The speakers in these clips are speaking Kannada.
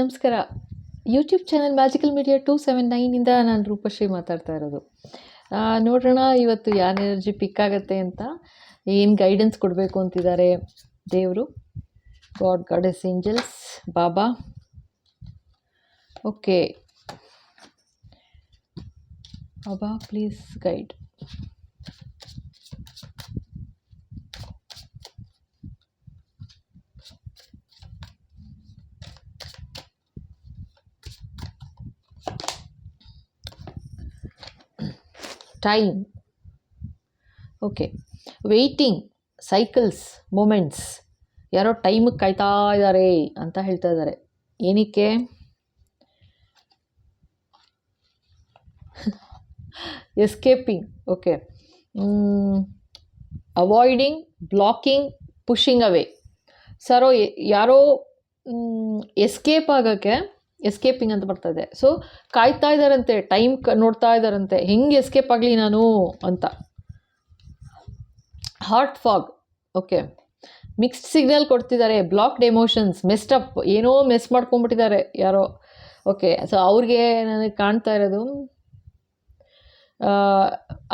ನಮಸ್ಕಾರ. YouTube channel magical media two seven ನೈನಿಂದ ನಾನು ರೂಪಶ್ರೀ ಮಾತಾಡ್ತಾ ಇರೋದು. ನೋಡೋಣ ಇವತ್ತು ಯಾರ ಎನರ್ಜಿ ಪಿಕ್ ಆಗುತ್ತೆ ಅಂತ. ಏನು ಗೈಡೆನ್ಸ್ ಕೊಡಬೇಕು ಅಂತಿದ್ದಾರೆ ದೇವರು? God goddess angels Baba okay Baba please guide time okay waiting cycles moments ಯಾರೋ ಟೈಮಿಗೆ ಕಾಯ್ತಾ ಇದ್ದಾರೆ ಅಂತ ಹೇಳ್ತಾ ಇದ್ದಾರೆ ಏನಕ್ಕೆ? Escaping okay avoiding blocking pushing away sorrow ಯಾರೋ ಎಸ್ಕೇಪ್ ಆಗೋಕ್ಕೆ ಎಸ್ಕೇಪಿಂಗ್ ಅಂತ ಬರ್ತದೆ. ಸೊ ಕಾಯ್ತಾ ಇದ್ದಾರಂತೆ ಟೈಮ್ ಕ ನೋಡ್ತಾ ಇದ್ದಾರಂತೆ ಹೆಂಗೆ ಎಸ್ಕೇಪ್ ಆಗಲಿ ನಾನು ಅಂತ. Heart fog okay mixed signal ಕೊಡ್ತಿದ್ದಾರೆ ಬ್ಲಾಕ್ಡ್ ಎಮೋಷನ್ಸ್ ಮೆಸ್ಟಪ್ ಏನೋ ಮೆಸ್ ಮಾಡ್ಕೊಂಬಿಟ್ಟಿದ್ದಾರೆ ಯಾರೋ. ಓಕೆ ಸೊ ಅವ್ರಿಗೆ ನನಗೆ ಕಾಣ್ತಾ ಇರೋದು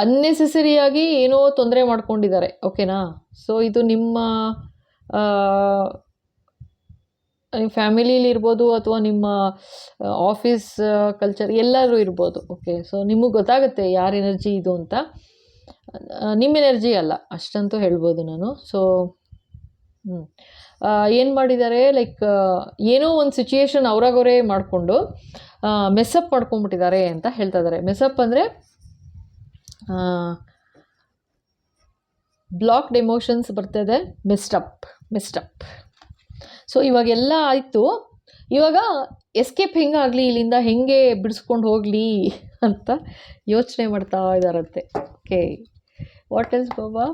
ಅನ್ನೆಸೆಸರಿಯಾಗಿ ಏನೋ ತೊಂದರೆ ಮಾಡ್ಕೊಂಡಿದ್ದಾರೆ ಓಕೆನಾ ಸೊ ಇದು ನಿಮ್ಮ ಫ್ಯಾಮಿಲೀಲಿ ಇರ್ಬೋದು ಅಥವಾ ನಿಮ್ಮ ಆಫೀಸ್ ಕಲ್ಚರ್ ಎಲ್ಲರೂ ಇರ್ಬೋದು. ಓಕೆ ಸೊ ನಿಮಗೆ ಗೊತ್ತಾಗುತ್ತೆ ಯಾರ ಎನರ್ಜಿ ಇದು ಅಂತ. ನಿಮ್ಮ ಎನರ್ಜಿ ಅಲ್ಲ, ಅಷ್ಟಂತೂ ಹೇಳ್ಬೋದು ನಾನು. ಸೊ ಏನು ಮಾಡಿದ್ದಾರೆ ಲೈಕ್ ಏನೋ ಒಂದು ಸಿಚುಯೇಷನ್ ಅವ್ರಾಗವರೇ ಮಾಡಿಕೊಂಡು ಮೆಸ್ಸಪ್ ಮಾಡ್ಕೊಂಬಿಟ್ಟಿದ್ದಾರೆ ಅಂತ ಹೇಳ್ತಾ ಇದ್ದಾರೆ ಮೆಸ್ಸಪ್ ಅಂದರೆ ಬ್ಲಾಕ್ಡ್ ಎಮೋಷನ್ಸ್ ಬರ್ತದೆ ಮಿಸ್ಟಪ್ ಮಿಸ್ಟಪ್ ಸೊ ಇವಾಗೆಲ್ಲ ಆಯಿತು. ಇವಾಗ ಎಸ್ಕೇಪ್ ಹೆಂಗಾಗಲಿ, ಇಲ್ಲಿಂದ ಹೆಂಗೆ ಬಿಡಿಸ್ಕೊಂಡು ಹೋಗಲಿ ಅಂತ ಯೋಚನೆ ಮಾಡ್ತಾ ಇದ್ದಾರಂತೆ ಓಕೆ ವಾಟ್ ಎಲ್ಸ್ ಬಾಬಾ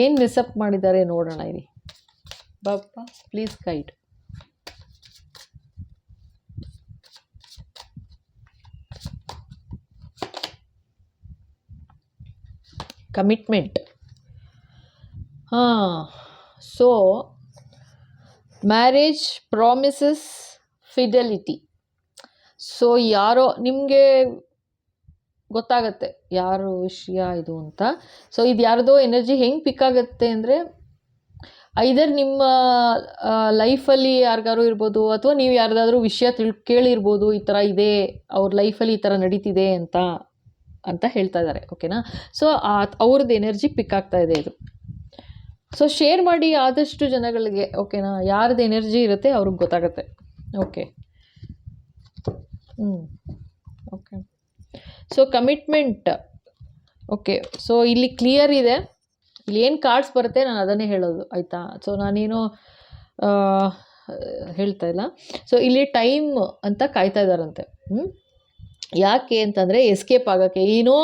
ಏನು ಮಿಸ್ಅಪ್ ಮಾಡಿದ್ದಾರೆ ನೋಡೋಣ ಇಲ್ಲಿ. ಬಾಬಾ ಪ್ಲೀಸ್ ಗೈಡ್ ಕಮಿಟ್ಮೆಂಟ್ ಹಾಂ. So marriage promises fidelity so ಯಾರೋ, ನಿಮಗೆ ಗೊತ್ತಾಗತ್ತೆ ಯಾರು ವಿಷಯ ಇದು ಅಂತ. ಸೊ ಇದು ಯಾರ್ದೋ ಎನರ್ಜಿ ಹೆಂಗೆ ಪಿಕ್ ಆಗುತ್ತೆ ಅಂದರೆ ಐದರ್ ನಿಮ್ಮ ಲೈಫಲ್ಲಿ ಯಾರಿಗಾರು ಇರ್ಬೋದು, ಅಥವಾ ನೀವು ಯಾರ್ದಾದ್ರೂ ವಿಷಯ ತಿಳ್, ಕೇಳಿರ್ಬೋದು, ಈ ಥರ ಇದೆ, ಅವ್ರ ಲೈಫಲ್ಲಿ ಈ ಥರ ನಡೀತಿದೆ ಅಂತ ಅಂತ ಹೇಳ್ತಾ ಇದ್ದಾರೆ ಓಕೆನಾ ಸೊ ಅವ್ರದ್ದು ಎನರ್ಜಿ ಪಿಕ್ ಆಗ್ತಾ ಇದೆ ಇದು. ಸೊ ಶೇರ್ ಮಾಡಿ ಆದಷ್ಟು ಜನಗಳಿಗೆ ಓಕೆನಾ ಯಾರ್ದು ಎನರ್ಜಿ ಇರುತ್ತೆ ಅವ್ರಿಗೆ ಗೊತ್ತಾಗುತ್ತೆ. ಓಕೆ ಹ್ಞೂ okay so commitment okay so ಇಲ್ಲಿ ಕ್ಲಿಯರ್ ಇದೆ. ಇಲ್ಲಿ ಏನು ಕಾರ್ಡ್ಸ್ ಬರುತ್ತೆ ನಾನು ಅದನ್ನೇ ಹೇಳೋದು, ಆಯಿತಾ? ಸೊ ನಾನೇನು ಹೇಳ್ತಾ ಇಲ್ಲ. ಸೊ ಇಲ್ಲಿ ಟೈಮ್ ಅಂತ ಕಾಯ್ತಾ ಇದ್ದಾರಂತೆ ಹ್ಞೂ ಯಾಕೆ ಅಂತಂದರೆ ಎಸ್ಕೇಪ್ ಆಗೋಕ್ಕೆ, ಏನೋ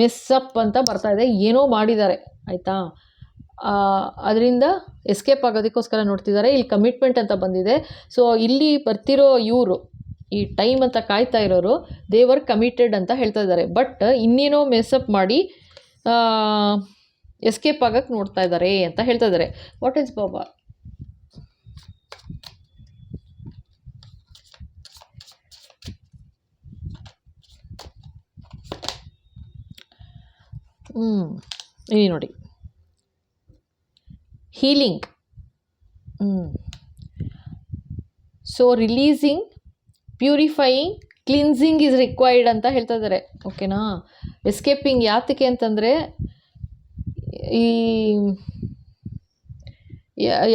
ಮೆಸ್ಸಪ್ ಅಂತ ಬರ್ತಾ ಇದೆ, ಏನೋ ಮಾಡಿದ್ದಾರೆ, ಆಯಿತಾ? ಅದರಿಂದ ಎಸ್ಕೇಪ್ ಆಗೋದಕ್ಕೋಸ್ಕರ ನೋಡ್ತಿದ್ದಾರೆ. ಇಲ್ಲಿ ಕಮಿಟ್ಮೆಂಟ್ ಅಂತ ಬಂದಿದೆ. ಸೊ ಇಲ್ಲಿ ಬರ್ತಿರೋ ಇವರು, ಈ ಟೈಮ್ ಅಂತ ಕಾಯ್ತಾ ಇರೋರು ದೇವರ್ ಕಮಿಟೆಡ್ ಅಂತ ಹೇಳ್ತಾ ಇದ್ದಾರೆ. ಬಟ್ ಇನ್ನೇನೋ ಮೆಸ್ಅಪ್ ಮಾಡಿ ಎಸ್ಕೇಪ್ ಆಗಕ್ಕೆ ನೋಡ್ತಾ ಇದ್ದಾರೆ ಅಂತ ಹೇಳ್ತಾ ಇದ್ದಾರೆ. ವಾಟ್ ಇಸ್ ಬಾಬಾ ಹ್ಞೂ ಇಲ್ಲಿ ನೋಡಿ. ಹೀಲಿಂಗ್ ಹ್ಞೂ so releasing purifying cleansing is required ಅಂತ ಹೇಳ್ತಾ ಇದ್ದಾರೆ ಓಕೆನಾ ಎಸ್ಕೇಪಿಂಗ್ ಯಾತಕ್ಕೆ ಅಂತಂದರೆ, ಈ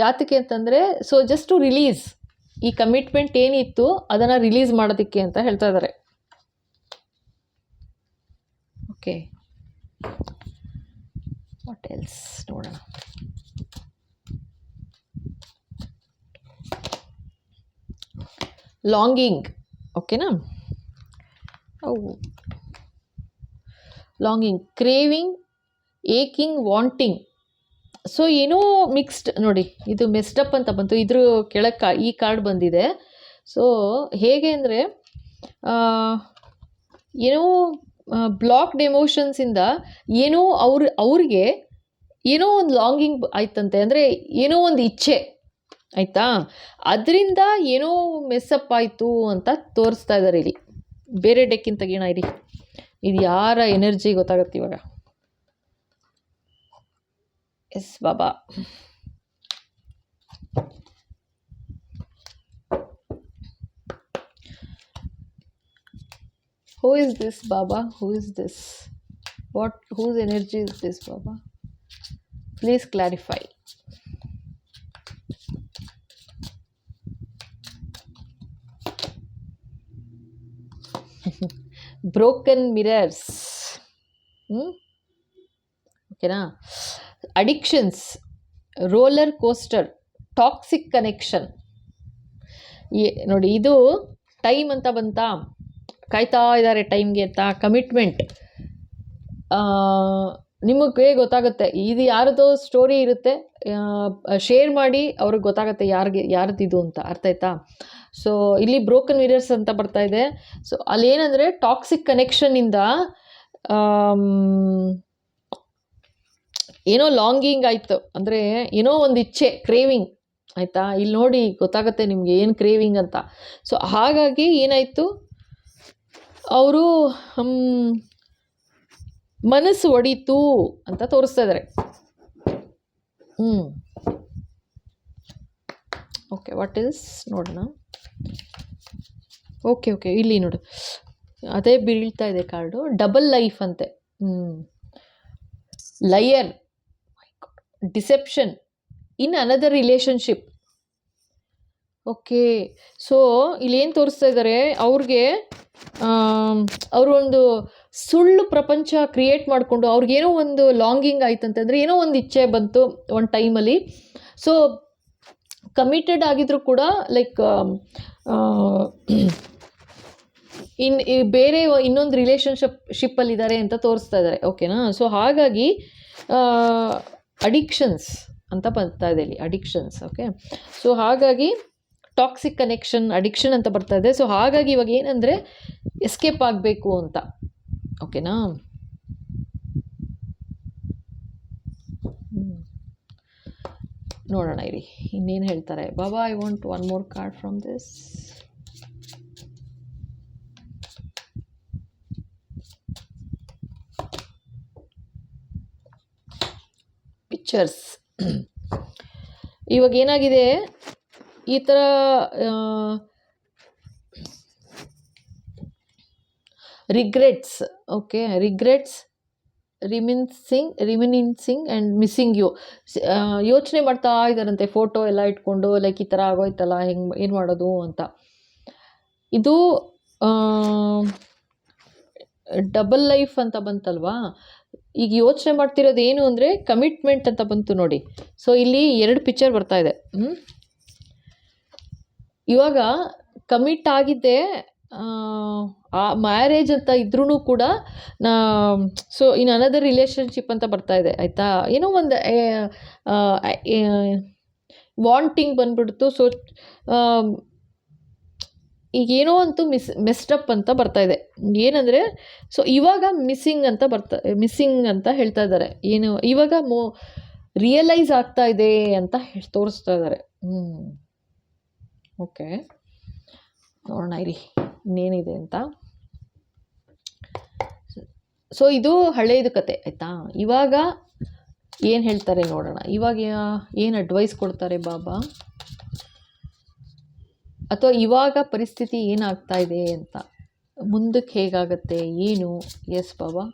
ಯಾತಕ್ಕೆ ಅಂತಂದರೆ ಸೊ ಜಸ್ಟ್ ಟು ರಿಲೀಸ್ ಈ ಕಮಿಟ್ಮೆಂಟ್ ಏನಿತ್ತು, ಅದನ್ನು ರಿಲೀಸ್ ಮಾಡೋದಕ್ಕೆ ಅಂತ ಹೇಳ್ತಾ ಇದ್ದಾರೆ ಓಕೆ ವಾಟ್ ಎಲ್ಸ್ ನೋಡೋಣ. ಲಾಂಗಿಂಗ್ ಓಕೆನಾ longing craving aching wanting so ಏನೋ ಮಿಕ್ಸ್ಡ್ ನೋಡಿ. ಇದು ಮೆಸ್ಡಪ್ ಅಂತ ಬಂತು. ಇದ್ರ ಕೆಳಕ್ಕೆ ಈ ಕಾರ್ಡ್ ಬಂದಿದೆ. ಸೊ ಹೇಗೆ ಅಂದರೆ ಏನೋ ಬ್ಲಾಕ್ಡ್ ಎಮೋಷನ್ಸಿಂದ ಏನೋ ಅವ್ರ, ಅವ್ರಿಗೆ ಏನೋ ಒಂದು ಲಾಂಗಿಂಗ್ ಆಯ್ತಂತೆ. ಅಂದರೆ ಏನೋ ಒಂದು ಇಚ್ಛೆ. ಆಯಿತಾ? ಅದರಿಂದ ಏನೋ ಮೆಸ್ಸಪ್ ಆಯಿತು ಅಂತ ತೋರಿಸ್ತಾ ಇದ್ದಾರೆ ಇಲ್ಲಿ. ಬೇರೆ ಡೆಕ್ಕಿನ ತೆಗಿಯೋಣ ಇರಿ. ಇದು ಯಾರ ಎನರ್ಜಿ ಗೊತ್ತಾಗತ್ತೆ ಇವಾಗ? Yes Baba. Who is this Baba? Who is this what whose energy is this Baba? Please clarify. Broken mirrors ಓಕೆನಾ addictions roller coaster toxic connection ನೋಡಿ ಇದು ಟೈಮ್ ಅಂತ ಬಂತಾ? ಕಾಯ್ತಾ ಇದ್ದಾರೆ ಟೈಮ್ಗೆ ಅಂತ. ಕಮಿಟ್ಮೆಂಟ್ ನಿಮಗೆ ಗೊತ್ತಾಗುತ್ತೆ? ಇದು ಯಾರದೋ ಸ್ಟೋರಿ ಇರುತ್ತೆ? ಶೇರ್ ಮಾಡಿ, ಅವ್ರಿಗೆ ಗೊತ್ತಾಗುತ್ತೆ ಯಾರಿಗೆ, ಯಾರ್ದಿದು ಅಂತ. ಅರ್ಥ ಆಯ್ತಾ? ಸೊ ಇಲ್ಲಿ ಬ್ರೋಕನ್ ಮಿರರ್ಸ್ ಅಂತ ಬರ್ತಾ ಇದೆ. ಸೊ ಅಲ್ಲಿ ಏನಂದರೆ ಟಾಕ್ಸಿಕ್ ಕನೆಕ್ಷನ್ನಿಂದ ಏನೋ ಲಾಂಗಿಂಗ್ ಆಯಿತು. ಅಂದರೆ ಏನೋ ಒಂದು ಇಚ್ಛೆ ಕ್ರೇವಿಂಗ್ ಆಯಿತಾ? ಇಲ್ಲಿ ನೋಡಿ ಗೊತ್ತಾಗುತ್ತೆ ನಿಮಗೆ ಏನು ಕ್ರೇವಿಂಗ್ ಅಂತ. ಸೊ ಹಾಗಾಗಿ ಏನಾಯಿತು? ಅವರು ಮನಸ್ಸು ಒಡೀತು ಅಂತ ತೋರಿಸ್ತಾ ಇದ್ದಾರೆ ಹ್ಞೂ ಓಕೆ ವಾಟ್ ಇಸ್ ನೋಡೋಣ. ಓಕೆ ಓಕೆ ಇಲ್ಲಿ ನೋಡು. ಅದೇ ಬೀಳ್ತಾ ಇದೆ ಕಾರ್ಡು ಡಬಲ್ ಲೈಫ್ ಅಂತೆ. ಹ್ಞೂ liar deception in another relationship okay so ಇಲ್ಲೇನು ತೋರಿಸ್ತಾ ಇದ್ದಾರೆ ಅವ್ರಿಗೆ ಅವರು ಒಂದು ಸುಳ್ಳು ಪ್ರಪಂಚ ಕ್ರಿಯೇಟ್ ಮಾಡಿಕೊಂಡು ಅವ್ರಿಗೇನೋ ಒಂದು ಲಾಂಗಿಂಗ್ ಆಯ್ತಂತಂದರೆ ಏನೋ ಒಂದು ಇಚ್ಛೆ ಬಂತು ಒಂದು ಟೈಮಲ್ಲಿ ಸೊ ಕಮಿಟೆಡ್ ಆಗಿದ್ರು ಕೂಡ ಲೈಕ್ ಇನ್, ಈ ಬೇರೆ ಇನ್ನೊಂದು ರಿಲೇಷನ್ಶಿಪ್ ಶಿಪ್ಪಲ್ಲಿದ್ದಾರೆ ಅಂತ ತೋರಿಸ್ತಾ ಇದ್ದಾರೆ. ಓಕೆನಾ ಸೊ ಹಾಗಾಗಿ ಅಡಿಕ್ಷನ್ಸ್ ಅಂತ ಬರ್ತಾ ಇದೆ ಇಲ್ಲಿ ಅಡಿಕ್ಷನ್ಸ್ ಓಕೆ ಸೊ ಹಾಗಾಗಿ ಟಾಕ್ಸಿಕ್ ಕನೆಕ್ಷನ್ ಅಡಿಕ್ಷನ್ ಅಂತ ಬರ್ತಾ ಇದೆ. ಸೊ ಹಾಗಾಗಿ ಇವಾಗ ಏನಂದರೆ ಎಸ್ಕೇಪ್ ಆಗಬೇಕು ಅಂತ. ಓಕೆನಾ ನೋಡೋಣ ಇರಿ. ಇನ್ನೇನು ಹೇಳ್ತಾರೆ? ಬಾಬಾ I want one more card from this pictures ಇವಾಗ ಏನಾಗಿದೆ? ಈ ಥರ regrets okay regrets reminiscing reminiscing and missing you ಯೋಚನೆ ಮಾಡ್ತಾ ಇದ್ದಾರಂತೆ ಫೋಟೋ ಎಲ್ಲ ಇಟ್ಕೊಂಡು ಲೈಕ್ ಈ ಥರ ಆಗೋಯ್ತಲ್ಲ, ಹೆಂಗೆ, ಏನು ಮಾಡೋದು ಅಂತ. ಇದು ಡಬಲ್ ಲೈಫ್ ಅಂತ ಬಂತಲ್ವಾ? ಈಗ ಯೋಚನೆ ಮಾಡ್ತಿರೋದು ಏನು ಅಂದರೆ ಕಮಿಟ್ಮೆಂಟ್ ಅಂತ ಬಂತು ನೋಡಿ. ಸೊ ಇಲ್ಲಿ ಎರಡು ಪಿಕ್ಚರ್ ಬರ್ತಾ ಇದೆ? ಇವಾಗ ಕಮಿಟ್ ಆಗಿದ್ದೆ ಆ ಮ್ಯಾರೇಜ್ ಅಂತ ಇದ್ರೂ ಕೂಡ ನಾ ಸೊ ಇನ್ ಅನದರ್ ರಿಲೇಷನ್ಶಿಪ್ ಅಂತ ಬರ್ತಾ ಇದೆ, ಆಯಿತಾ? ಏನೋ ಒಂದು ವಾಂಟಿಂಗ್ ಬಂದ್ಬಿಡ್ತು ಸೊ ಈಗೇನೋ ಅಂತೂ ಮಿಸ್ ಮೆಸ್ಟಪ್ ಅಂತ ಬರ್ತಾ ಇದೆ. ಏನಂದರೆ ಸೊ ಇವಾಗ ಮಿಸ್ಸಿಂಗ್ ಅಂತ ಬರ್ತಾ ಮಿಸ್ಸಿಂಗ್ ಅಂತ ಹೇಳ್ತಾ ಇದ್ದಾರೆ. ಏನು, ಇವಾಗ ಮೋ ರಿಯಲೈಸ್ ಆಗ್ತಾ ಇದೆ ಅಂತ ಹೇಳಿ, ತೋರಿಸ್ತಾ ಇದ್ದಾರೆ. ಹ್ಞೂ ಓಕೆ ನೋಡೋಣ ಇರಿ. ಇನ್ನೇನಿದೆ ಅಂತ. ಸೊ ಇದು ಹಳೆಯದು ಕತೆ, ಆಯಿತಾ? ಇವಾಗ ಏನು ಹೇಳ್ತಾರೆ ನೋಡೋಣ. ಇವಾಗ ಏನು ಅಡ್ವೈಸ್ ಕೊಡ್ತಾರೆ ಬಾಬಾ? ಅಥವಾ ಇವಾಗ ಪರಿಸ್ಥಿತಿ ಏನಾಗ್ತಾ ಇದೆ ಅಂತ. ಮುಂದಕ್ಕೆ ಹೇಗಾಗತ್ತೆ? ಏನು? ಎಸ್ ಬಾಬಾ?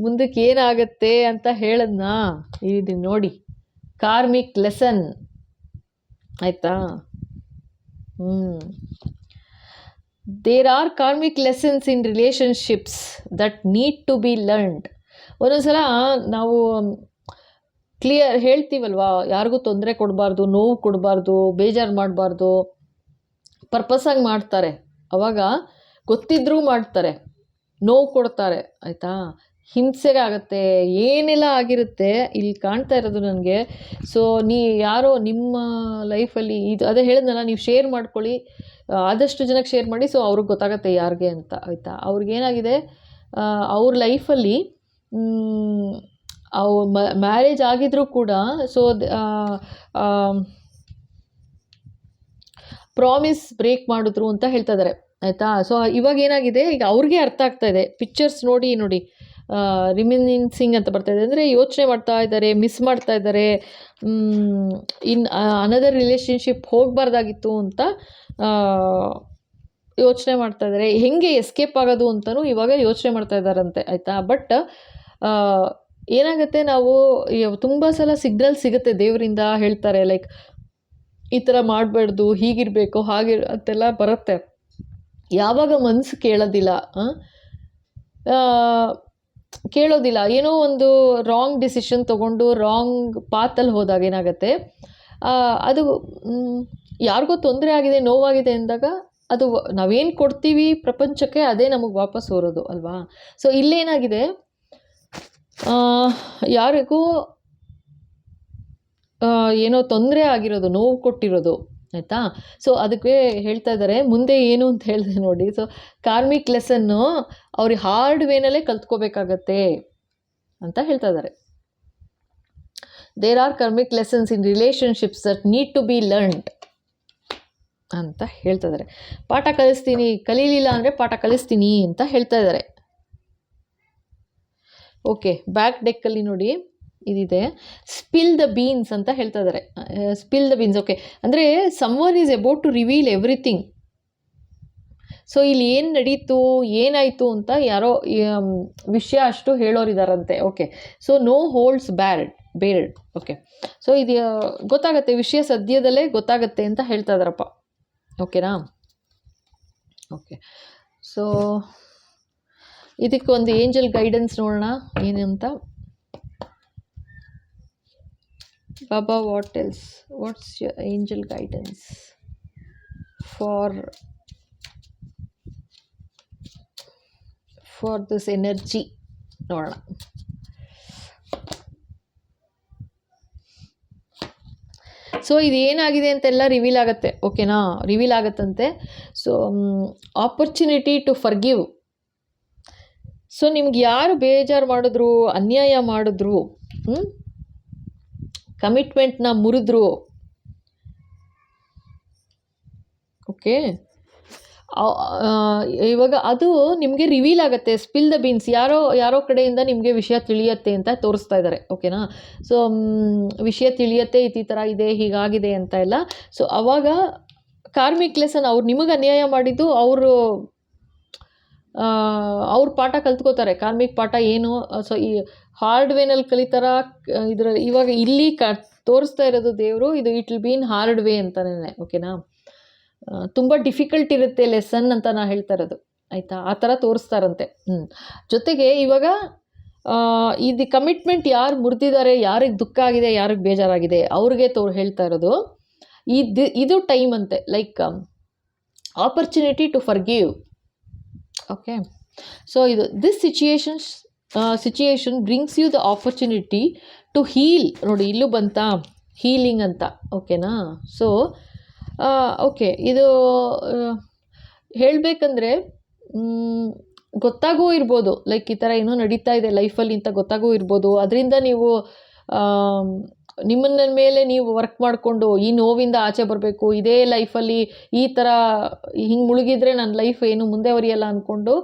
ಮುಂದಕ್ಕೆ ಏನಾಗತ್ತೆ ಅಂತ ಹೇಳದ್ನಾ? ಇದು ನೋಡಿ. Karmic lesson. ಆಯ್ತಾ? ಹ್ಞೂ there are karmic lessons in relationships that need to be learned ಒಂದೊಂದ್ಸಲ ನಾವು ಕ್ಲಿಯರ್ ಹೇಳ್ತೀವಲ್ವಾ? ಯಾರಿಗೂ ತೊಂದರೆ ಕೊಡಬಾರ್ದು, ನೋವು ಕೊಡಬಾರ್ದು, ಬೇಜಾರು ಮಾಡಬಾರ್ದು. ಪರ್ಪಸಾಗಿ ಮಾಡ್ತಾರೆ. ಅವಾಗ ಗೊತ್ತಿದ್ರೂ ಮಾಡ್ತಾರೆ. ನೋವು ಕೊಡ್ತಾರೆ. ಆಯಿತಾ? ಹಿಂಸೆಗೆ ಆಗುತ್ತೆ, ಏನೆಲ್ಲ ಆಗಿರುತ್ತೆ ಇಲ್ಲಿ ಕಾಣ್ತಾ ಇರೋದು ನನಗೆ. ಸೊ ನೀ ಯಾರೋ ನಿಮ್ಮ ಲೈಫಲ್ಲಿ ಇದು ಅದೇ ಹೇಳಿದ್ನಲ್ಲ, ನೀವು ಶೇರ್ ಮಾಡ್ಕೊಳ್ಳಿ. ಆದಷ್ಟು ಜನಕ್ಕೆ ಶೇರ್ ಮಾಡಿ ಸೊ ಅವ್ರಿಗೆ ಗೊತ್ತಾಗತ್ತೆ ಯಾರಿಗೆ ಅಂತ, ಆಯಿತಾ? ಅವ್ರಿಗೇನಾಗಿದೆ ಅವ್ರ ಲೈಫಲ್ಲಿ ಅವು ಮ್ಯಾರೇಜ್ ಆಗಿದ್ರೂ ಕೂಡ ಸೊ ಪ್ರಾಮಿಸ್ ಬ್ರೇಕ್ ಮಾಡಿದ್ರು ಅಂತ ಹೇಳ್ತಾ ಇದ್ದಾರೆ ಆಯಿತಾ? ಸೊ ಇವಾಗ ಏನಾಗಿದೆ? ಈಗ ಅವ್ರಿಗೆ ಅರ್ಥ ಆಗ್ತಾ ಇದೆ. ಪಿಕ್ಚರ್ಸ್ ನೋಡಿ ನೋಡಿ. ರಿಮಿನಿನ್ಸಿಂಗ್ ಅಂತ ಬರ್ತಾಯಿದೆ ಅಂದರೆ ಯೋಚನೆ ಮಾಡ್ತಾ ಇದ್ದಾರೆ ಮಿಸ್ ಮಾಡ್ತಾ ಇದ್ದಾರೆ. ಇನ್ ಅನದರ್ ರಿಲೇಷನ್ಶಿಪ್ ಹೋಗಬಾರ್ದಾಗಿತ್ತು ಅಂತ ಯೋಚನೆ ಮಾಡ್ತಾ ಇದ್ದಾರೆ. ಹೆಂಗೆ ಎಸ್ಕೇಪ್ ಆಗೋದು ಅಂತಲೂ ಇವಾಗ ಯೋಚನೆ ಮಾಡ್ತಾ ಇದ್ದಾರಂತೆ, ಆಯಿತಾ? ಬಟ್ ಏನಾಗುತ್ತೆ ನಾವು ತುಂಬ ಸಲ ಸಿಗ್ನಲ್ ಸಿಗುತ್ತೆ ದೇವರಿಂದ ಹೇಳ್ತಾರೆ ಲೈಕ್ ಈ ಥರ ಮಾಡಬಾರ್ದು, ಹೀಗಿರಬೇಕು, ಹಾಗೆ ಅಂತೆಲ್ಲ ಬರುತ್ತೆ. ಯಾವಾಗ ಮನಸ್ಸು ಕೇಳೋದಿಲ್ಲ ಕೇಳೋದಿಲ್ಲ. ಏನೋ ಒಂದು ರಾಂಗ್ ಡಿಸಿಷನ್ ತಗೊಂಡು ರಾಂಗ್ ಪಾತಲ್ಲಿ ಹೋದಾಗ ಏನಾಗುತ್ತೆ? ಅದು ಯಾರಿಗೂ ತೊಂದರೆ ಆಗಿದೆ, ನೋವಾಗಿದೆ ಅಂದಾಗ ಅದು ನಾವೇನು ಕೊಡ್ತೀವಿ ಪ್ರಪಂಚಕ್ಕೆ ಅದೇ ನಮಗೆ ವಾಪಸ್ ಹೊರೋದು ಅಲ್ವಾ? ಸೊ ಇಲ್ಲೇನಾಗಿದೆ? ಯಾರಿಗೂ ಏನೋ ತೊಂದರೆ ಆಗಿರೋದು, ನೋವು ಕೊಟ್ಟಿರೋದು ಆಯಿತಾ? ಸೊ ಅದಕ್ಕೆ ಹೇಳ್ತಾ ಇದ್ದಾರೆ ಮುಂದೆ ಏನು ಅಂತ ಹೇಳಿದೆ ನೋಡಿ. ಸೊ ಕಾರ್ಮಿಕ್ ಲೆಸನ್ನು ಅವ್ರಿಗೆ ಹಾರ್ಡ್ ವೇನಲ್ಲೇ ಕಲ್ತ್ಕೋಬೇಕಾಗತ್ತೆ ಅಂತ ಹೇಳ್ತಾ ಇದ್ದಾರೆ there are karmic lessons in relationships that need to be learned ಅಂತ ಹೇಳ್ತಾ ಇದ್ದಾರೆ ಪಾಠ ಕಲಿಸ್ತೀನಿ, ಕಲೀಲಿಲ್ಲ ಅಂದರೆ ಪಾಠ ಕಲಿಸ್ತೀನಿ ಅಂತ ಹೇಳ್ತಾ ಇದ್ದಾರೆ ಓಕೆ ಬ್ಯಾಕ್ ಡೆಕ್ಕಲ್ಲಿ ನೋಡಿ. ಇದಿದೆ. ಸ್ಪಿಲ್ ದ ಬೀನ್ಸ್ ಅಂತ ಹೇಳ್ತಾ ಇದ್ದಾರೆ ಸ್ಪಿಲ್ ದ ಬೀನ್ಸ್ ಓಕೆ ಅಂದರೆ someone is about to reveal everything so ಇಲ್ಲಿ ಏನು ನಡೀತು, ಏನಾಯಿತು ಅಂತ ಯಾರೋ ವಿಷಯ ಅಷ್ಟು ಹೇಳೋರಿದಾರಂತೆ okay so no holds barred bared okay so ಇದು ಗೊತ್ತಾಗತ್ತೆ, ವಿಷಯ ಸದ್ಯದಲ್ಲೇ ಗೊತ್ತಾಗತ್ತೆ ಅಂತ ಹೇಳ್ತಾ ಇದ್ದಾರಪ್ಪ ಓಕೆನಾ ಓಕೆ ಸೊ ಇದಕ್ಕೆ ಒಂದು ಏಂಜಲ್ ಗೈಡೆನ್ಸ್ ನೋಡೋಣ, ಏನು ಅಂತ? ಬಾಬಾ what else what's angel guidance for for this energy ನೋಡೋಣ ಸೊ ಇದು ಏನಾಗಿದೆ ಅಂತೆಲ್ಲ ರಿವೀಲ್ ಆಗುತ್ತೆ ಓಕೆನಾ reveal ಆಗುತ್ತಂತೆ. So opportunity to forgive so ನಿಮ್ಗೆ ಯಾರು ಬೇಜಾರು ಮಾಡಿದ್ರು, ಅನ್ಯಾಯ ಮಾಡಿದ್ರು ಕಮಿಟ್ಮೆಂಟ್ನ ಮುರಿದ್ರು. ಓಕೆ. ಇವಾಗ ಅದು ನಿಮಗೆ ರಿವೀಲ್ ಆಗುತ್ತೆ. ಸ್ಪಿಲ್ ದ ಬೀನ್ಸ್ ಯಾರೋ ಯಾರೋ ಕಡೆಯಿಂದ ನಿಮಗೆ ವಿಷಯ ತಿಳಿಯತ್ತೆ ಅಂತ ತೋರಿಸ್ತಾ ಇದ್ದಾರೆ ಓಕೆನಾ? ಸೊ ವಿಷಯ ತಿಳಿಯತ್ತೆ ಈ ಥರ ಇದೆ, ಹೀಗಾಗಿದೆ ಅಂತ ಎಲ್ಲ. ಸೊ ಅವಾಗ ಕಾರ್ಮಿಕ್ ಲೆಸನ್ ಅವ್ರು ನಿಮಗೆ ಅನ್ಯಾಯ ಮಾಡಿದ್ದು, ಅವರು ಅವ್ರ ಪಾಠ ಕಲ್ತ್ಕೋತಾರೆ. ಕಾರ್ಮಿಕ ಪಾಠ ಏನು? ಸೊ ಈ ಹಾರ್ಡ್ ವೇನಲ್ಲಿ ಕಲಿತಾರ ಇದ್ರ, ಇವಾಗ ಇಲ್ಲಿ ಕ, ತೋರಿಸ್ತಾ ಇರೋದು ದೇವರು, ಇದು it will been hard way ಅಂತಾನೆ ಓಕೆನಾ ತುಂಬ ಡಿಫಿಕಲ್ಟ್ ಇರುತ್ತೆ ಲೆಸನ್ ಅಂತ ನಾ ಹೇಳ್ತಾ ಇರೋದು, ಆಯಿತಾ? ಆ ಥರ ತೋರಿಸ್ತಾರಂತೆ ಹ್ಞೂ ಜೊತೆಗೆ ಇವಾಗ ಇದು ಕಮಿಟ್ಮೆಂಟ್ ಯಾರು ಮುರಿದಿದ್ದಾರೆ ಯಾರಿಗೆ ದುಃಖ ಆಗಿದೆ, ಯಾರಿಗೆ ಬೇಜಾರಾಗಿದೆ, ಅವ್ರಿಗೆ ತೋರ್ ಹೇಳ್ತಾ ಇರೋದು, ಇದು ಇದು ಟೈಮ್ ಅಂತೆ like opportunity to forgive okay so ಇದು this situations situation brings you the opportunity to heal ನೋಡಿ, ಇಲ್ಲೂ ಬಂತಾ? ಹೀಲಿಂಗ್ ಅಂತ. ಓಕೆನಾ ಸೊ ಓಕೆ ಇದು ಹೇಳಬೇಕಂದ್ರೆ ಗೊತ್ತಾಗೂ ಇರ್ಬೋದು. ಲೈಕ್ ಈ ಥರ ಏನೋ ನಡೀತಾ ಇದೆ ಲೈಫಲ್ಲಿ ಅಂತ ಗೊತ್ತಾಗೂ ಇರ್ಬೋದು. ಅದರಿಂದ ನೀವು ನಿಮ್ಮನ್ನ ಮೇಲೆ ನೀವು ವರ್ಕ್ ಮಾಡಿಕೊಂಡು ಈ ನೋವಿಂದ ಆಚೆ ಬರಬೇಕು, ಇದೇ ಲೈಫಲ್ಲಿ ಈ ಥರ ಹಿಂಗೆ ಮುಳುಗಿದ್ರೆ ನನ್ನ ಲೈಫ್ ಏನು ಮುಂದೆ ಒರಿಯಲ್ಲ ಅಂದ್ಕೊಂಡು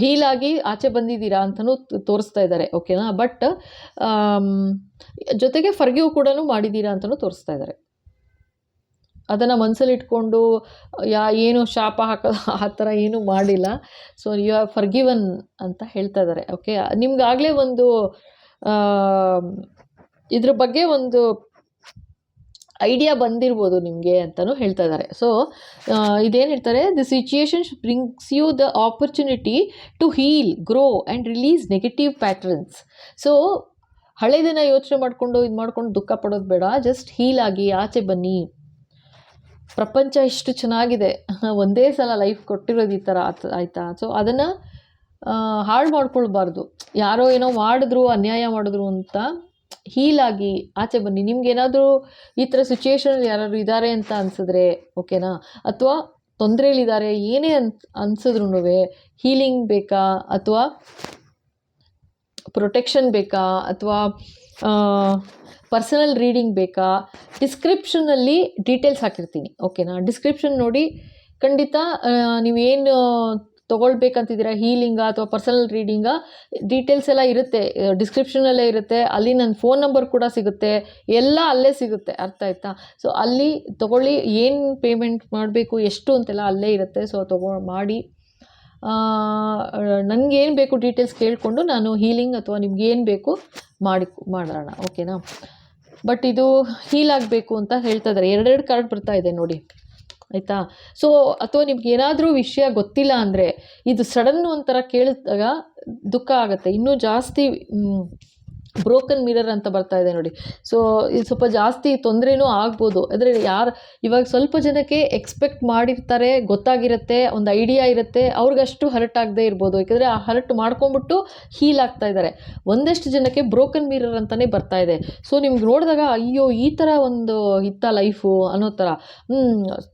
ಹೀಲಾಗಿ ಆಚೆ ಬಂದಿದ್ದೀರಾ ಅಂತಲೂ ತೋರಿಸ್ತಾ ಇದ್ದಾರೆ ಓಕೆನಾ ಬಟ್ ಜೊತೆಗೆ ಫರ್ಗಿವ್ ಕೂಡ ಮಾಡಿದ್ದೀರಾ ಅಂತಲೂ ತೋರಿಸ್ತಾ ಇದ್ದಾರೆ ಅದನ್ನು ಮನಸ್ಸಲ್ಲಿ ಇಟ್ಕೊಂಡು ಯಾ, ಏನು ಶಾಪ ಹಾಕೋ ಆ ಥರ ಏನೂ ಮಾಡಿಲ್ಲ. ಸೊ ಯು ಆರ್ ಫರ್ಗಿವನ್ ಅಂತ ಹೇಳ್ತಾ ಇದ್ದಾರೆ ಓಕೆ ನಿಮ್ಗಾಗಲೇ ಒಂದು ಇದ್ರ ಬಗ್ಗೆ ಒಂದು ಐಡಿಯಾ ಬಂದಿರ್ಬೋದು ನಿಮಗೆ ಅಂತಲೂ ಹೇಳ್ತಾ ಇದ್ದಾರೆ. ಸೊ ಇದೇನು ಹೇಳ್ತಾರೆ? The situation brings you the opportunity to heal grow and release negative patterns so ದಿನ ಯೋಚನೆ ಮಾಡಿಕೊಂಡು, ಇದು ಮಾಡ್ಕೊಂಡು ದುಃಖ ಪಡೋದು ಬೇಡ. ಜಸ್ಟ್ ಹೀಲ್ ಆಗಿ, ಆಚೆ ಬನ್ನಿ. ಪ್ರಪಂಚ ಇಷ್ಟು ಚೆನ್ನಾಗಿದೆ. ಒಂದೇ ಸಲ ಲೈಫ್ ಕೊಟ್ಟಿರೋದು ಈ ಥರ ಆಯ್ತಾ ಆಯಿತಾ? ಸೊ ಅದನ್ನು ಹಾಳು ಮಾಡ್ಕೊಳ್ಬಾರ್ದು. ಯಾರೋ ಏನೋ ಮಾಡಿದ್ರು, ಅನ್ಯಾಯ ಮಾಡಿದ್ರು ಅಂತ ಹೀಲಾಗಿ ಆಚೆ ಬನ್ನಿ. ನಿಮ್ಗೇನಾದರೂ ಈ ಥರ ಸಿಚುಯೇಷನಲ್ಲಿ ಯಾರಾದ್ರು ಇದ್ದಾರೆ ಅಂತ ಅನಿಸಿದ್ರೆ ಓಕೆನಾ ಅಥವಾ ತೊಂದರೆಯಲ್ಲಿದ್ದಾರೆ ಏನೇ ಅನ್ ಅನ್ಸಿದ್ರು ಹೀಲಿಂಗ್ ಬೇಕಾ? ಅಥವಾ ಪ್ರೊಟೆಕ್ಷನ್ ಬೇಕಾ? ಅಥವಾ ಪರ್ಸನಲ್ ರೀಡಿಂಗ್ ಬೇಕಾ? ಡಿಸ್ಕ್ರಿಪ್ಷನಲ್ಲಿ ಡೀಟೇಲ್ಸ್ ಹಾಕಿರ್ತೀನಿ. ಓಕೆನಾ ಡಿಸ್ಕ್ರಿಪ್ಷನ್ ನೋಡಿ ಖಂಡಿತ ನೀವೇನು ತೊಗೊಳ್ಬೇಕಂತಿದ್ದೀರಾ? ಹೀಲಿಂಗಾ ಅಥವಾ ಪರ್ಸನಲ್ ರೀಡಿಂಗಾ ಡೀಟೇಲ್ಸ್ ಎಲ್ಲ ಇರುತ್ತೆ. ಡಿಸ್ಕ್ರಿಪ್ಷನಲ್ಲೇ ಇರುತ್ತೆ. ಅಲ್ಲಿ ನನ್ನ ಫೋನ್ ನಂಬರ್ ಕೂಡ ಸಿಗುತ್ತೆ. ಎಲ್ಲ ಅಲ್ಲೇ ಸಿಗುತ್ತೆ. ಅರ್ಥ ಆಯ್ತಾ? ಸೊ ಅಲ್ಲಿ ತೊಗೊಳ್ಳಿ ಏನು ಪೇಮೆಂಟ್ ಮಾಡಬೇಕು, ಎಷ್ಟು ಅಂತೆಲ್ಲ ಅಲ್ಲೇ ಇರುತ್ತೆ. ಸೊ ತೊಗೊ ಮಾಡಿ. ಏನು ಬೇಕು ಡೀಟೇಲ್ಸ್ ಕೇಳಿಕೊಂಡು ನಾನು ಹೀಲಿಂಗ್ ಅಥವಾ ನಿಮ್ಗೆ ಏನು ಬೇಕು ಮಾಡಿ, ಮಾಡೋಣ. ಓಕೆನಾ ಬಟ್ ಇದು ಹೀಲ್ ಆಗಬೇಕು ಅಂತ ಹೇಳ್ತಾ ಇದ್ದಾರೆ. ಎರಡೆರಡು ಕಾರ್ಡ್ ಬರ್ತಾ ಇದೆ ನೋಡಿ. ಆಯಿತಾ? ಸೊ ಅಥವಾ ನಿಮ್ಗೆ ಏನಾದರೂ ವಿಷಯ ಗೊತ್ತಿಲ್ಲ ಅಂದರೆ, ಇದು ಸಡನ್ ಒಂಥರ ಕೇಳಿದಾಗ ದುಃಖ ಆಗುತ್ತೆ. ಇನ್ನೂ ಜಾಸ್ತಿ ಬ್ರೋಕನ್ ಮಿರರ್ ಅಂತ ಬರ್ತಾ ಇದೆ ನೋಡಿ. ಸೊ ಇದು ಸ್ವಲ್ಪ ಜಾಸ್ತಿ ತೊಂದರೆನೂ ಆಗ್ಬೋದು. ಅಂದರೆ ಯಾರು, ಇವಾಗ ಸ್ವಲ್ಪ ಜನಕ್ಕೆ ಎಕ್ಸ್ಪೆಕ್ಟ್ ಮಾಡಿರ್ತಾರೆ, ಗೊತ್ತಾಗಿರುತ್ತೆ, ಒಂದು ಐಡಿಯಾ ಇರುತ್ತೆ, ಅವ್ರಿಗಷ್ಟು ಹರ್ಟ್ ಆಗದೆ ಇರ್ಬೋದು. ಯಾಕಂದರೆ ಆ ಹರ್ಟ್ ಮಾಡ್ಕೊಂಬಿಟ್ಟು ಹೀಲ್ ಆಗ್ತಾ ಇದ್ದಾರೆ ಒಂದಷ್ಟು ಜನಕ್ಕೆ ಬ್ರೋಕನ್ ಮಿರರ್ ಅಂತಲೇ ಬರ್ತಾ ಇದೆ. ಸೊ ನಿಮ್ಗೆ ನೋಡಿದಾಗ, ಅಯ್ಯೋ, ಈ ಥರ ಒಂದು ಇತ್ತ ಲೈಫು ಅನ್ನೋ ಥರ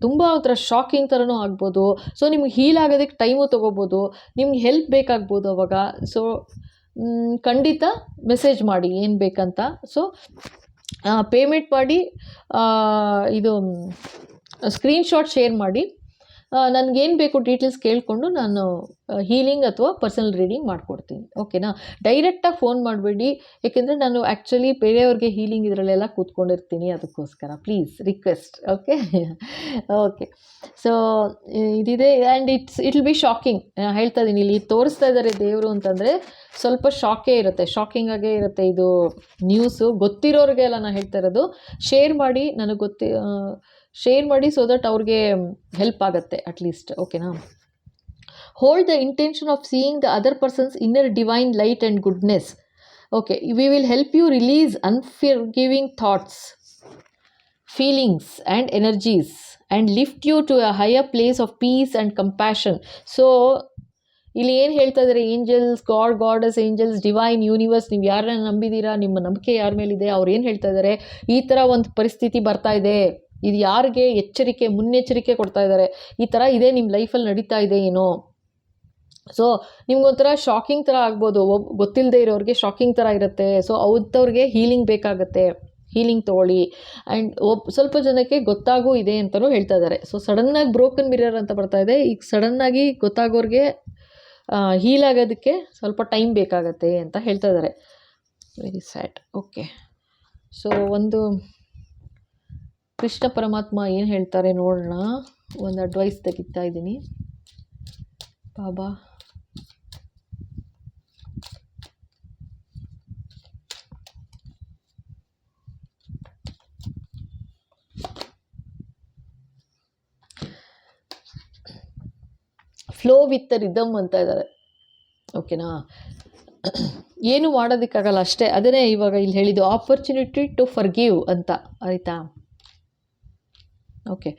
ತುಂಬ ಒಂಥರ ಶಾಕಿಂಗ್ ಥರನೂ ಆಗ್ಬೋದು. ಸೊ ನಿಮ್ಗೆ ಹೀಲ್ ಆಗೋದಕ್ಕೆ ಟೈಮು ತೊಗೋಬೋದು. ನಿಮ್ಗೆ ಹೆಲ್ಪ್ ಬೇಕಾಗ್ಬೋದು ಅವಾಗ. ಸೊ ಖಂಡಿತ ಮೆಸೇಜ್ ಮಾಡಿ ಏನು ಬೇಕಂತ. ಸೊ ಪೇಮೆಂಟ್ ಮಾಡಿ ಇದು ಸ್ಕ್ರೀನ್ಶಾಟ್ ಶೇರ್ ಮಾಡಿ. ನನಗೇನು ಬೇಕು ಡೀಟೇಲ್ಸ್ ಕೇಳಿಕೊಂಡು ನಾನು ಹೀಲಿಂಗ್ ಅಥವಾ ಪರ್ಸನಲ್ ರೀಡಿಂಗ್ ಮಾಡಿಕೊಡ್ತೀನಿ. ಓಕೆನಾ ಡೈರೆಕ್ಟಾಗಿ ಫೋನ್ ಮಾಡಬೇಡಿ. ಏಕೆಂದರೆ ನಾನು ಆ್ಯಕ್ಚುಲಿ ಬೇರೆಯವ್ರಿಗೆ ಹೀಲಿಂಗ್ ಇದರಲ್ಲೆಲ್ಲ ಕೂತ್ಕೊಂಡಿರ್ತೀನಿ ಅದಕ್ಕೋಸ್ಕರ. Please request okay okay so ಇದಿದೆ. And it's it will be shocking ಹೇಳ್ತಾ ಇದ್ದೀನಿ ಇಲ್ಲಿ ತೋರಿಸ್ತಾ ಇದ್ದಾರೆ ದೇವರು ಅಂತಂದರೆ ಸ್ವಲ್ಪ ಶಾಕೇ ಇರುತ್ತೆ. ಶಾಕಿಂಗ್ ಆಗೇ ಇರುತ್ತೆ ಇದು ನ್ಯೂಸು ಗೊತ್ತಿರೋರಿಗೆಲ್ಲ ನಾನು ಹೇಳ್ತಾ ಇರೋದು. ಶೇರ್ ಮಾಡಿ, ನನಗೆ ಗೊತ್ತಿ ಶೇರ್ ಮಾಡಿ ಸೊ ದಟ್ ಅವ್ರಿಗೆ ಹೆಲ್ಪ್ ಆಗುತ್ತೆ ಅಟ್ಲೀಸ್ಟ್ ಓಕೆನಾ hold the intention of seeing the other persons inner divine light and goodness okay we will help you release unforgiving thoughts feelings and energies and lift you to a higher place of peace and compassion so ಇಲ್ಲಿ ಏನು ಹೇಳ್ತಾ ಇದ್ದಾರೆ angels god goddess angels divine universe ನೀವು ಯಾರನ್ನ ನಂಬಿದ್ದೀರಾ ನಿಮ್ಮ ನಂಬಿಕೆ ಯಾರ ಮೇಲಿದೆ? ಅವ್ರು ಏನು ಹೇಳ್ತಾ ಇದ್ದಾರೆ ಈ ಥರ ಒಂದು ಪರಿಸ್ಥಿತಿ ಬರ್ತಾ ಇದೆ. ಇದು ಯಾರಿಗೆ ಎಚ್ಚರಿಕೆ, ಮುನ್ನೆಚ್ಚರಿಕೆ ಕೊಡ್ತಾ ಇದ್ದಾರೆ? ಈ ಥರ ಇದೆ ನಿಮ್ಮ ಲೈಫಲ್ಲಿ ನಡೀತಾ ಇದೆ ಏನೋ. ಸೊ ನಿಮ್ಗೊಂಥರ ಶಾಕಿಂಗ್ ಥರ ಆಗ್ಬೋದು. ಒಬ್ ಗೊತ್ತಿಲ್ಲದೆ ಇರೋರಿಗೆ ಶಾಕಿಂಗ್ ಥರ ಇರುತ್ತೆ. ಸೊ ಅವ್ರವ್ರಿಗೆ ಹೀಲಿಂಗ್ ಬೇಕಾಗುತ್ತೆ. ಹೀಲಿಂಗ್ ತೊಗೊಳ್ಳಿ. ಆ್ಯಂಡ್ ಒಬ್, ಸ್ವಲ್ಪ ಜನಕ್ಕೆ ಗೊತ್ತಾಗೂ ಇದೆ ಅಂತಲೂ ಹೇಳ್ತಾ ಇದ್ದಾರೆ. ಸೊ ಸಡನ್ನಾಗಿ ಬ್ರೋಕನ್ ಮಿರರ್ ಅಂತ ಬರ್ತಾ ಇದೆ. ಈಗ ಸಡನ್ನಾಗಿ ಗೊತ್ತಾಗೋರಿಗೆ ಹೀಲ್ ಆಗೋದಕ್ಕೆ ಸ್ವಲ್ಪ ಟೈಮ್ ಬೇಕಾಗತ್ತೆ ಅಂತ ಹೇಳ್ತಾ ಇದ್ದಾರೆ. ವೆರಿ ಸ್ಯಾಡ್ ಓಕೆ ಸೊ ಒಂದು ಕೃಷ್ಣ ಪರಮಾತ್ಮ ಏನು ಹೇಳ್ತಾರೆ ನೋಡೋಣ. ಒಂದು ಅಡ್ವೈಸ್ ತೆಗಿತಾ ಇದ್ದೀನಿ. ಬಾಬಾ. ಫ್ಲೋ ವಿತ್ ರಿದಮ್ ಅಂತ ಇದ್ದಾರೆ ಓಕೆನಾ ಏನು ಮಾಡೋದಕ್ಕಾಗಲ್ಲ ಅಷ್ಟೇ. ಅದನ್ನೇ ಇವಾಗ ಇಲ್ಲಿ ಹೇಳಿದ್ದು ಆಪರ್ಚುನಿಟಿ ಟು ಫರ್ಗಿವ್ ಅಂತ. ಆಯಿತಾ? Okay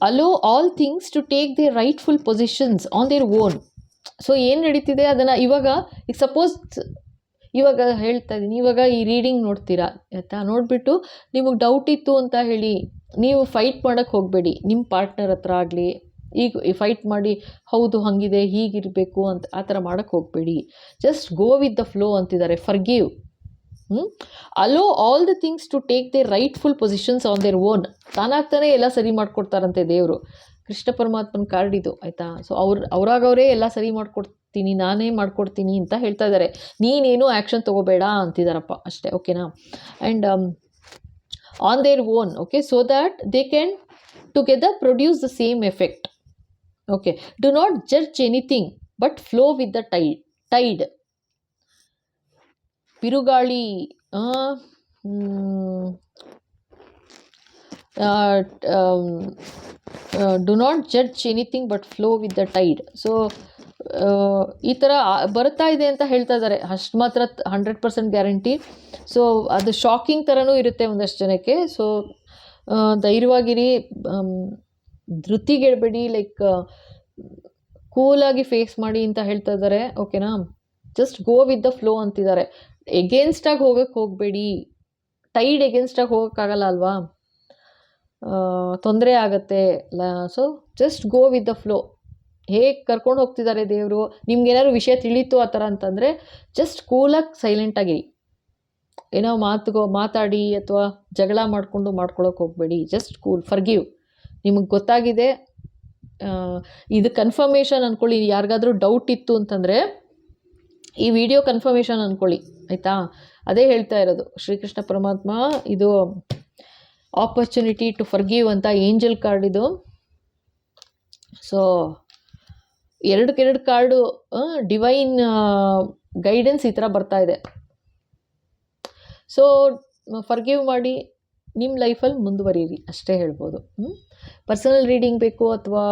allow all things to take the rightful positions on their own so ಏನು ನಡೀತಿದೆ? ಅದನ್ನು ಇವಾಗ, ಈಗ ಸಪೋಸ್ ಇವಾಗ ಹೇಳ್ತಾ ಇದ್ದೀನಿ ಇವಾಗ ಈ ರೀಡಿಂಗ್ ನೋಡ್ತೀರಾ? ಆಯಿತಾ? ನೋಡಿಬಿಟ್ಟು ನಿಮಗೆ ಡೌಟ್ ಇತ್ತು ಅಂತ ಹೇಳಿ, ನೀವು ಫೈಟ್ ಮಾಡೋಕ್ಕೆ ಹೋಗಬೇಡಿ. ನಿಮ್ಮ ಪಾರ್ಟ್ನರ್ ಹತ್ರ ಆಗಲಿ, ಈಗ ಫೈಟ್ ಮಾಡಿ, ಹೌದು, ಹಾಗಿದೆ, ಹೀಗಿರಬೇಕು ಅಂತ ಆ ಥರ ಮಾಡೋಕ್ಕೆ ಹೋಗಬೇಡಿ. Just go with the flow ಅಂತಿದ್ದಾರೆ. Forgive allow all the things to take they rightful positions on their own ತಾನಾಗ್ತಾನೆ ಎಲ್ಲ ಸರಿ ಮಾಡಿಕೊಡ್ತಾರಂತೆ ದೇವರು. ಕೃಷ್ಣ ಪರಮಾತ್ಮನ ಕಾರ್ಡ್ ಇದು, ಆಯಿತಾ? ಸೊ ಅವ್ರು, ಅವರಾಗವರೇ ಎಲ್ಲ ಸರಿ ಮಾಡ್ಕೊಡ್ತೀನಿ, ನಾನೇ ಮಾಡ್ಕೊಡ್ತೀನಿ ಅಂತ ಹೇಳ್ತಾ ಇದ್ದಾರೆ ನೀನೇನು ಆ್ಯಕ್ಷನ್ ತೊಗೋಬೇಡ ಅಂತಿದ್ದಾರಪ್ಪ ಅಷ್ಟೇ ಓಕೆನಾ and on their own okay so that they can together produce the same effect okay do not judge anything but flow with the tie tide ಬಿರುಗಾಳಿ do not judge anything but flow with the tide so ಈ ಥರ ಬರ್ತಾ ಇದೆ ಅಂತ ಹೇಳ್ತಾ ಇದ್ದಾರೆ. ಅಷ್ಟು ಮಾತ್ರ ಹಂಡ್ರೆಡ್ ಪರ್ಸೆಂಟ್ ಗ್ಯಾರಂಟಿ ಸೊ ಅದು ಶಾಕಿಂಗ್ ಥರನೂ ಇರುತ್ತೆ ಒಂದಷ್ಟು ಜನಕ್ಕೆ. ಸೊ ಧೈರ್ಯವಾಗಿರಿ ಧೃತಿಗೆಡಬೇಡಿ ಲೈಕ್ ಕೂಲಾಗಿ ಫೇಸ್ ಮಾಡಿ ಅಂತ ಹೇಳ್ತಾ ಇದ್ದಾರೆ. ಓಕೆನಾ just go with the flow ಅಂತಿದ್ದಾರೆ. ಎಗೇನ್ಸ್ಟಾಗಿ ಹೋಗಕ್ಕೆ ಹೋಗಬೇಡಿ. ಟೈಡ್ ಎಗೇನ್ಸ್ಟಾಗಿ ಹೋಗೋಕ್ಕಾಗಲ್ಲ ಅಲ್ವಾ? ತೊಂದರೆ ಆಗತ್ತೆ. ಲ so just go with the flow ಹೇಗೆ ಕರ್ಕೊಂಡು ಹೋಗ್ತಿದ್ದಾರೆ ದೇವರು? ನಿಮ್ಗೇನಾದ್ರು ವಿಷಯ ತಿಳಿತು ಆ ಥರ ಅಂತಂದರೆ ಜಸ್ಟ್ ಕೂಲಾಗಿ ಸೈಲೆಂಟಾಗಿರಿ ಏನೋ ಮಾತುಗೋ, ಮಾತಾಡಿ ಅಥವಾ ಜಗಳ ಮಾಡಿಕೊಂಡು ಮಾಡ್ಕೊಳಕ್ಕೆ ಹೋಗಬೇಡಿ. ಜಸ್ಟ್ ಕೂಲ್ ಫರ್ಗಿವ್ ನಿಮಗೆ ಗೊತ್ತಾಗಿದೆ ಇದು ಕನ್ಫರ್ಮೇಷನ್ ಅಂದ್ಕೊಳ್ಳಿ ಯಾರಿಗಾದ್ರೂ ಡೌಟ್ ಇತ್ತು ಅಂತಂದರೆ, ಈ ವಿಡಿಯೋ ಕನ್ಫರ್ಮೇಷನ್ ಅಂದ್ಕೊಳ್ಳಿ ಆಯಿತಾ? ಅದೇ ಹೇಳ್ತಾ ಇರೋದು, ಶ್ರೀಕೃಷ್ಣ ಪರಮಾತ್ಮ, ಇದು ಆಪರ್ಚುನಿಟಿ ಟು ಫರ್ಗಿವ್ ಅಂತ ಏಂಜಲ್ ಕಾರ್ಡ್ ಇದು. ಸೊ ಎರಡಕ್ಕೆರಡು ಕಾರ್ಡು ಡಿವೈನ್ ಗೈಡೆನ್ಸ್ ಈ ಥರ ಬರ್ತಾ ಇದೆ. ಸೊ ಫರ್ಗಿವ್ ಮಾಡಿ ನಿಮ್ಮ ಲೈಫಲ್ಲಿ ಮುಂದುವರಿಯಿರಿ ಅಷ್ಟೇ ಹೇಳ್ಬೋದು. ಪರ್ಸನಲ್ ರೀಡಿಂಗ್ ಬೇಕು ಅಥವಾ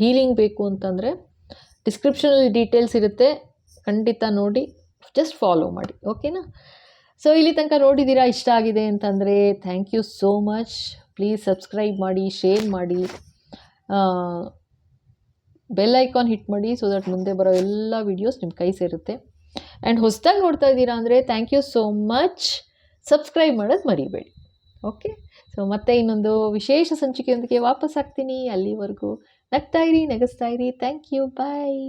ಹೀಲಿಂಗ್ ಬೇಕು ಅಂತಂದರೆ ಡಿಸ್ಕ್ರಿಪ್ಷನಲ್ಲಿ ಡೀಟೇಲ್ಸ್ ಇರುತ್ತೆ, ಖಂಡಿತ ನೋಡಿ. ಜಸ್ಟ್ ಫಾಲೋ ಮಾಡಿ ಓಕೆನಾ ಸೊ ಇಲ್ಲಿ ತನಕ ನೋಡಿದ್ದೀರಾ ಇಷ್ಟ ಆಗಿದೆ ಅಂತಂದರೆ thank you so much please subscribe ಮಾಡಿ ಶೇರ್ ಮಾಡಿ. ಬೆಲ್ ಐಕಾನ್ ಹಿಟ್ ಮಾಡಿ ಸೊ ದಟ್ ಮುಂದೆ ಬರೋ ಎಲ್ಲ ವೀಡಿಯೋಸ್ ನಿಮ್ಮ ಕೈ ಸೇರುತ್ತೆ. ಆ್ಯಂಡ್ ಹೊಸದಾಗಿ ನೋಡ್ತಾ ಇದ್ದೀರಾ ಅಂದರೆ thank you so much subscribe ಮಾಡೋದು ಮರಿಬೇಡಿ ಓಕೆ ಸೊ ಮತ್ತೆ ಇನ್ನೊಂದು ವಿಶೇಷ ಸಂಚಿಕೆಯೊಂದಿಗೆ ವಾಪಸ್ ಆಗ್ತೀನಿ. ಅಲ್ಲಿವರೆಗೂ ನಗ್ತಾ ಇರಿ, ನಗಿಸ್ತಾ ಇರಿ. Thank you bye